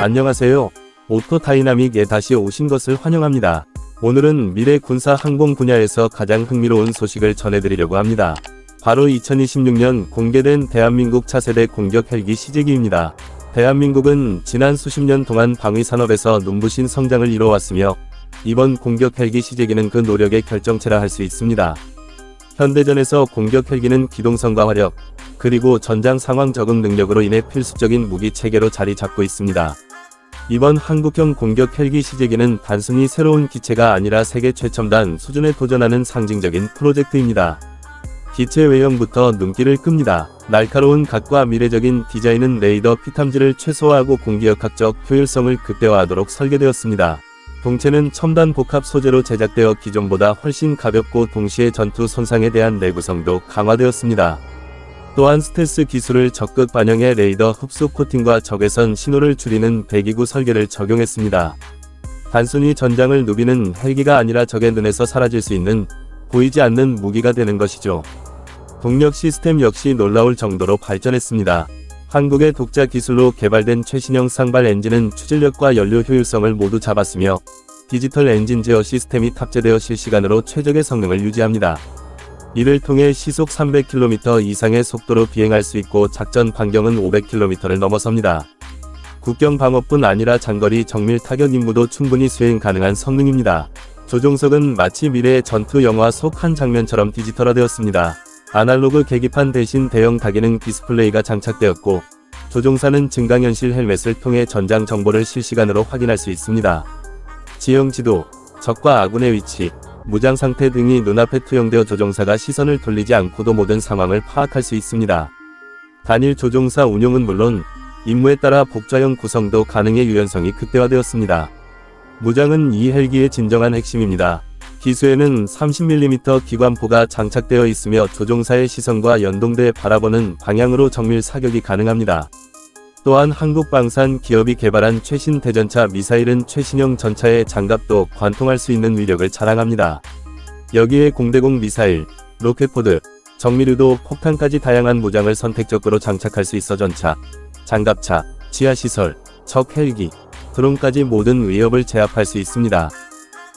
안녕하세요. 오토 다이나믹에 다시 오신 것을 환영합니다. 오늘은 미래 군사 항공 분야에서 가장 흥미로운 소식을 전해드리려고 합니다. 바로 2026년 공개된 대한민국 차세대 공격 헬기 시제기입니다. 대한민국은 지난 수십 년 동안 방위 산업에서 눈부신 성장을 이뤄왔으며 이번 공격 헬기 시제기는 그 노력의 결정체라 할 수 있습니다. 현대전에서 공격 헬기는 기동성과 화력, 그리고 전장 상황 적응 능력으로 인해 필수적인 무기 체계로 자리 잡고 있습니다. 이번 한국형 공격 헬기 시제기는 단순히 새로운 기체가 아니라 세계 최첨단 수준에 도전하는 상징적인 프로젝트입니다. 기체 외형부터 눈길을 끕니다. 날카로운 각과 미래적인 디자인은 레이더 피탐지를 최소화하고 공기역학적 효율성을 극대화하도록 설계되었습니다. 동체는 첨단 복합 소재로 제작되어 기존보다 훨씬 가볍고 동시에 전투 손상에 대한 내구성도 강화되었습니다. 또한 스텔스 기술을 적극 반영해 레이더 흡수 코팅과 적외선 신호를 줄이는 배기구 설계를 적용했습니다. 단순히 전장을 누비는 헬기가 아니라 적의 눈에서 사라질 수 있는 보이지 않는 무기가 되는 것이죠. 동력 시스템 역시 놀라울 정도로 발전했습니다. 한국의 독자 기술로 개발된 최신형 쌍발 엔진은 추진력과 연료 효율성을 모두 잡았으며 디지털 엔진 제어 시스템이 탑재되어 실시간으로 최적의 성능을 유지합니다. 이를 통해 시속 300km 이상의 속도로 비행할 수 있고 작전 반경은 500km를 넘어섭니다. 국경 방어뿐 아니라 장거리 정밀 타격 임무도 충분히 수행 가능한 성능입니다. 조종석은 마치 미래의 전투 영화 속 한 장면처럼 디지털화되었습니다. 아날로그 계기판 대신 대형 다기능 디스플레이가 장착되었고 조종사는 증강현실 헬멧을 통해 전장 정보를 실시간으로 확인할 수 있습니다. 지형 지도, 적과 아군의 위치, 무장 상태 등이 눈앞에 투영되어 조종사가 시선을 돌리지 않고도 모든 상황을 파악할 수 있습니다. 단일 조종사 운용은 물론 임무에 따라 복좌형 구성도 가능해 유연성이 극대화되었습니다. 무장은 이 헬기의 진정한 핵심입니다. 기수에는 30mm 기관포가 장착되어 있으며 조종사의 시선과 연동돼 바라보는 방향으로 정밀 사격이 가능합니다. 또한 한국방산 기업이 개발한 최신 대전차 미사일은 최신형 전차의 장갑도 관통할 수 있는 위력을 자랑합니다. 여기에 공대공 미사일, 로켓포드, 정밀유도 폭탄까지 다양한 무장을 선택적으로 장착할 수 있어 전차, 장갑차, 지하시설, 적 헬기, 드론까지 모든 위협을 제압할 수 있습니다.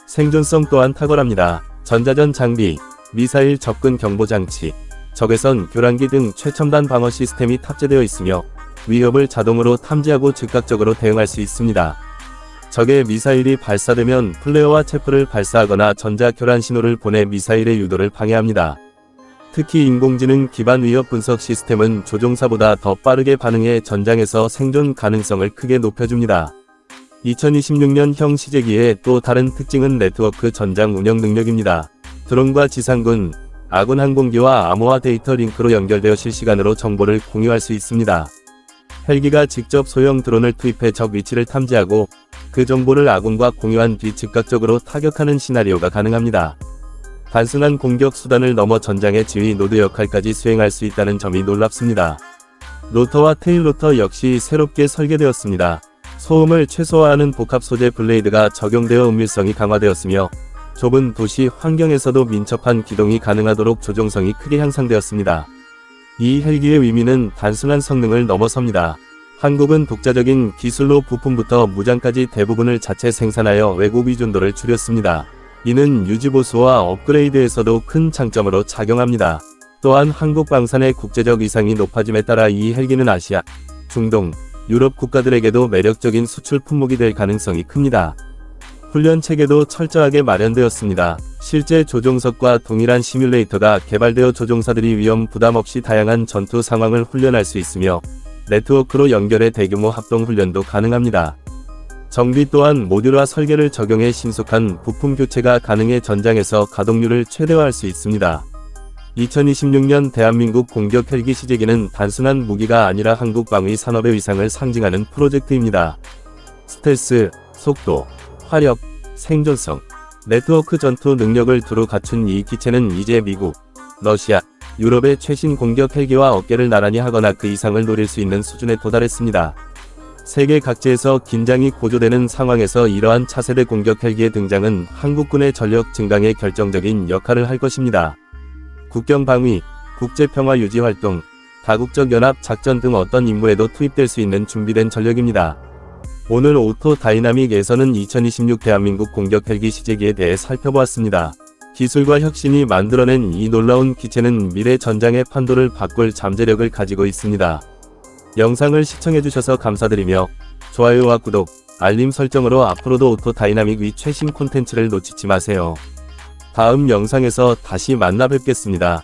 생존성 또한 탁월합니다. 전자전 장비, 미사일 접근 경보 장치, 적외선 교란기 등 최첨단 방어 시스템이 탑재되어 있으며 위협을 자동으로 탐지하고 즉각적으로 대응할 수 있습니다. 적의 미사일이 발사되면 플레어와 체프를 발사하거나 전자 교란 신호를 보내 미사일의 유도를 방해합니다. 특히 인공지능 기반 위협 분석 시스템은 조종사보다 더 빠르게 반응해 전장에서 생존 가능성을 크게 높여줍니다. 2026년형 시제기의 또 다른 특징은 네트워크 전장 운영 능력입니다. 드론과 지상군, 아군 항공기와 암호화 데이터 링크로 연결되어 실시간으로 정보를 공유할 수 있습니다. 헬기가 직접 소형 드론을 투입해 적 위치를 탐지하고 그 정보를 아군과 공유한 뒤 즉각적으로 타격하는 시나리오가 가능합니다. 단순한 공격 수단을 넘어 전장의 지휘 노드 역할까지 수행할 수 있다는 점이 놀랍습니다. 로터와 테일 로터 역시 새롭게 설계되었습니다. 소음을 최소화하는 복합 소재 블레이드가 적용되어 은밀성이 강화되었으며 좁은 도시 환경에서도 민첩한 기동이 가능하도록 조종성이 크게 향상되었습니다. 이 헬기의 의미는 단순한 성능을 넘어섭니다. 한국은 독자적인 기술로 부품부터 무장까지 대부분을 자체 생산하여 외국 의존도를 줄였습니다. 이는 유지보수와 업그레이드에서도 큰 장점으로 작용합니다. 또한 한국 방산의 국제적 위상이 높아짐에 따라 이 헬기는 아시아, 중동, 유럽 국가들에게도 매력적인 수출 품목이 될 가능성이 큽니다. 훈련 체계도 철저하게 마련되었습니다. 실제 조종석과 동일한 시뮬레이터가 개발되어 조종사들이 위험 부담 없이 다양한 전투 상황을 훈련할 수 있으며 네트워크로 연결해 대규모 합동 훈련도 가능합니다. 정비 또한 모듈화 설계를 적용해 신속한 부품 교체가 가능해 전장에서 가동률을 최대화할 수 있습니다. 2026년 대한민국 공격 헬기 시제기는 단순한 무기가 아니라 한국 방위 산업의 위상을 상징하는 프로젝트입니다. 스텔스, 속도, 화력, 생존성, 네트워크 전투 능력을 두루 갖춘 이 기체는 이제 미국, 러시아, 유럽의 최신 공격 헬기와 어깨를 나란히 하거나 그 이상을 노릴 수 있는 수준에 도달했습니다. 세계 각지에서 긴장이 고조되는 상황에서 이러한 차세대 공격 헬기의 등장은 한국군의 전력 증강에 결정적인 역할을 할 것입니다. 국경 방위, 국제 평화 유지 활동, 다국적 연합 작전 등 어떤 임무에도 투입될 수 있는 준비된 전력입니다. 오늘 오토 다이나믹에서는 2026 대한민국 공격 헬기 시제기에 대해 살펴보았습니다. 기술과 혁신이 만들어낸 이 놀라운 기체는 미래 전장의 판도를 바꿀 잠재력을 가지고 있습니다. 영상을 시청해주셔서 감사드리며 좋아요와 구독, 알림 설정으로 앞으로도 오토 다이나믹 위 최신 콘텐츠를 놓치지 마세요. 다음 영상에서 다시 만나 뵙겠습니다.